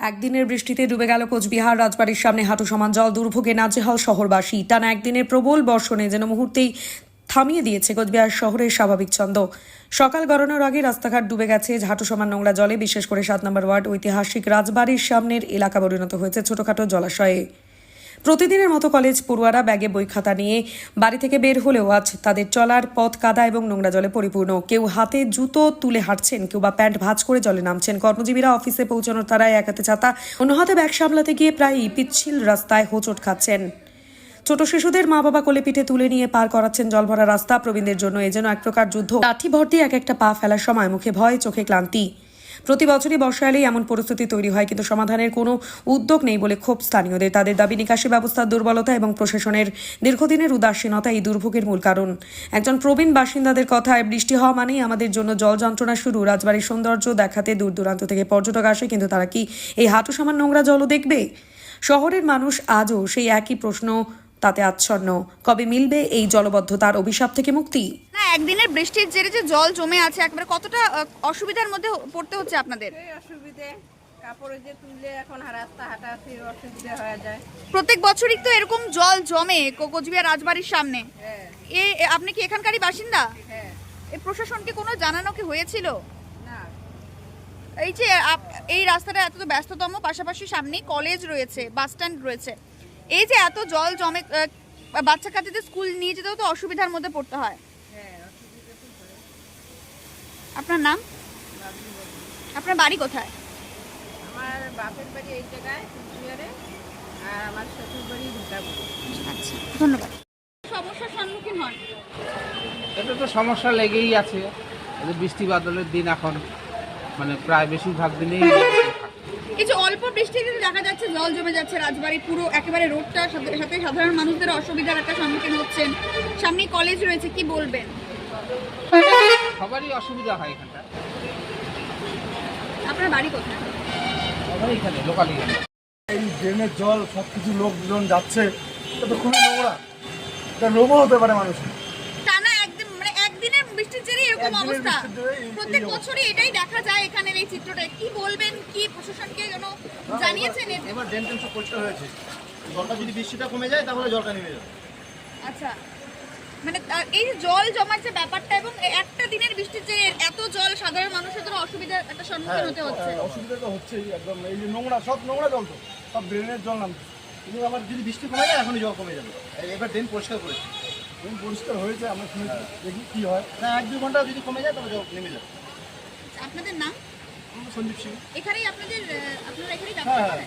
একদিনের বৃষ্টিতে ডুবে গেল কোচবিহার, রাজবাড়ির সামনে হাঁটু সমান জল, দুর্ভোগে নাজেহাল শহরবাসী। টানা একদিনের প্রবল বর্ষণে যেন মুহূর্তেই থামিয়ে দিয়েছে কোচবিহার শহরের স্বাভাবিক ছন্দ। সকাল গড়ানোর আগে রাস্তাঘাট ডুবে গেছে হাঁটু সমান নোংরা জলে, বিশেষ করে সাত নম্বর ওয়ার্ড ঐতিহাসিক রাজবাড়ির সামনের এলাকা পরিণত হয়েছে ছোটখাটো জলাশয়ে। প্রতিদিনের মতো কলেজ পড়ুয়ারা ব্যাগে বই খাতা নিয়ে বাড়ি থেকে বের হলেও আজ তাদের চলার পথ কাদা এবং নোংরা জলে পরিপূর্ণ। কেউ হাতে জুতো তুলে হাঁটছেন, কেউ বা প্যান্ট ভাঁজ করে জলে নামছেন। কর্মজীবীরা অফিসে পৌঁছানোর তারায় এক হাতে ছাতা, অন্য হাতে ব্যাগ সামলাতে গিয়ে প্রায়ই পিচ্ছিল রাস্তায় হোঁচট খাচ্ছেন। ছোট শিশুদের মা বাবা কোলে পিঠে তুলে নিয়ে পার করাচ্ছেন জলভরা রাস্তা। প্রবীণদের জন্য এ যেন এক প্রকার যুদ্ধ। লাঠি ভর্তি এক একটা পা ফেলার সময় মুখে ভয়, চোখে ক্লান্তি। প্রতি বছরই বর্ষা এলেই এমন পরিস্থিতি তৈরি হয়, কিন্তু সমাধানের কোনো উদ্যোগ নেই বলে ক্ষোভ স্থানীয়দের। তাদের দাবি, নিকাশি ব্যবস্থার দুর্বলতা এবং প্রশাসনের দীর্ঘদিনের উদাসীনতা এই দুর্ভোগের মূল কারণ। একজন প্রবীণ বাসিন্দাদের কথায়, বৃষ্টি হওয়া মানেই আমাদের জন্য জল যন্ত্রণা শুরু। রাজবাড়ির সৌন্দর্য দেখাতে দূর দূরান্ত থেকে পর্যটক আসে, কিন্তু তারা কি এই হাঁটু সমান নোংরা জলও দেখবে? শহরের মানুষ আজও সেই একই প্রশ্ন, তাতে আচ্ছন্ন। কবে মিলবে এই জলবদ্ধতার অভিশাপ থেকে মুক্তি? একদিনের বৃষ্টির জেরে যে জল জমে আছে একবারে কতটা অসুবিধার মধ্যে পড়তে হচ্ছে আপনাদের? অসুবিধে। কাপড়ে যে তুললে এখন রাস্তা হাঁটাহাঁটি অসুবিধা হয়ে যায়। প্রত্যেক বছরই তো এরকম জল জমে রাজবাড়ির সামনে। হ্যাঁ। এ আপনি কি এখানকারই বাসিন্দা? হ্যাঁ। এই প্রশাসনকে কোনো জানানো কি হয়েছিল? না। এই যে এই রাস্তাটা এত ব্যস্ততম পাশাপাশি সামনেই কলেজ রয়েছে বাস স্ট্যান্ড রয়েছে। এই যে এত জল জমে বাচ্চা কাচ্চাদের স্কুল নিয়ে যেতেও তো অসুবিধার মধ্যে পড়তে হয় হ্যাঁ অসুবিধা তো হয়। আপনার নাম? আপনার বাড়ি কোথায়? আমার বাপের বাড়ি এই জায়গায় কুচবিহারে আর আমার শ্বশুর বাড়ি আচ্ছা ধন্যবাদ। সমস্যার সম্মুখীন হন? এটা তো সমস্যা লেগেই আছে। বৃষ্টি বাদলের দিন এখন মানে প্রায় বেশিরভাগ দিনেই যে অল্প বৃষ্টিতে দেখা যাচ্ছে জল জমে যাচ্ছে রাজবাড়ি পুরো একেবারে রোডটা সাথে সাথে সাধারণ মানুষদের অসুবিধার একটা সম্মুখীন হচ্ছেন। সামনে কলেজ রয়েছে কি বলবেন? সবারই অসুবিধা হয় এখানটা। আপনার বাড়ি কোথায়? সবাই এখানে লোকালি এই ড্রেনের জল সব কিছু লোকজন যাচ্ছে এটা তো খুবই নোংরা। এটা রোগও হতে পারে টানা একদিন মানে একদিনের বৃষ্টির জেরে এরকম অবস্থা। প্রত্যেক বছরই এটাই দেখা যায় এখানের এই চিত্রটা। কি বলবেন? কি প্রশাসনকে যেন জানিয়েছেন? এবার ড্রেন টেন সব পরিষ্কার হয়েছে। জলটা যদি বৃষ্টিটা কমে যায় তাহলে জলটা নেমে যাবে। আচ্ছা। মানে এই জল জমার যে ব্যাপারটা এবং একটা দিনের বৃষ্টির যে এত জল সাধারণ মানুষের জন্য অসুবিধার একটা সম্মুখীন হতে হচ্ছে। হ্যাঁ, অসুবিধা তো হচ্ছেই একদম। এই যে নোংরা সব নোংরা জল তো। সব ড্রেনের জল নামছে। কিন্তু আমার যদি বৃষ্টি কমে যায় এখনই জল কমে যাবে। এবার ড্রেন পরিষ্কার করেছে। ড্রেন পরিষ্কার হয়েছে আমরা শুনেছি। দেখি কি হয়। না এক দুই ঘণ্টা যদি কমে যায় তাহলে জল নেমে যাবে। আপনাদের নাম? সন্দীপ সিং। এখানেই আপনাদের আপনারা এখানেই হ্যাঁ, হ্যাঁ।